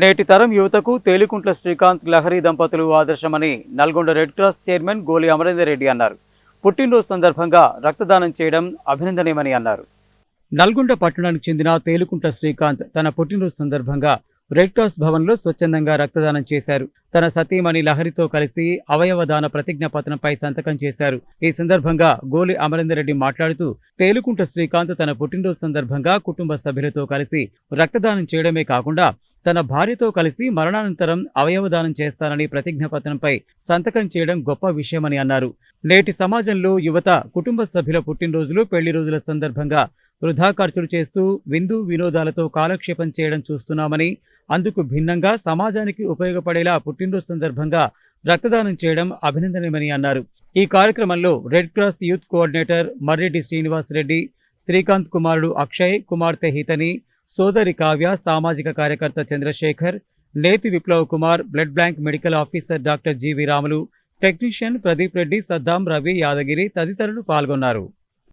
నేటి తరం యువతకు తేలికుంట్ల శ్రీకాంత్ లహరి దంపతులు ఆదర్శమని Nalgonda red cross chairman Goli Amarender Reddy అన్నారు. పుట్టినరోజు సందర్భంగా రక్తదానం చేయడం అభినందనీయమని అన్నారు. నల్గొండ పట్టణానికి చెందిన తేలికుంట్ల శ్రీకాంత్ తన పుట్టినరోజు సందర్భంగా రెడ్ క్రాస్ భవన్లో స్వచ్ఛందంగా రక్తదానం చేశారు. తన సతీమణి లహరితో కలిసి అవయవదాన ప్రతిజ్ఞ పత్రంపై సంతకం చేశారు. ఈ సందర్భంగా గోలి అమరేందర్ రెడ్డి మాట్లాడుతూ తేలుకుంట శ్రీకాంత్ తన పుట్టినరోజు సందర్భంగా కుటుంబ సభ్యులతో కలిసి రక్తదానం చేయడమే కాకుండా తన భార్యతో కలిసి మరణానంతరం అవయవదానం చేస్తానని ప్రతిజ్ఞాపత్రంపై సంతకం చేయడం గొప్ప విషయమని అన్నారు. నేటి సమాజంలో యువత కుటుంబ సభ్యుల పుట్టినరోజులు పెళ్ళి రోజుల సందర్భంగా వృధా ఖర్చులు చేస్తూ విందు వినోదాలతో కాలక్షేపం చేయడం చూస్తున్నామని అందుకు భిన్నంగా సమాజానికి ఉపయోగపడేలా పుట్టినరోజు సందర్భంగా రక్తదానం చేయడం అభినందనీయమని అన్నారు. ఈ కార్యక్రమంలో red cross youth coordinator Marreddy Srinivas Reddy Srikanth కుమారుడు అక్షయ్ కుమార్తె హితని సోదరి కావ్య సామాజిక కార్యకర్త Chandrasekhar Neti Viplav Kumar blood bank medical officer doctor GV Ramulu technician Pradeep Reddy Saddam Ravi Yadagiri తదితరులు పాల్గొన్నారు.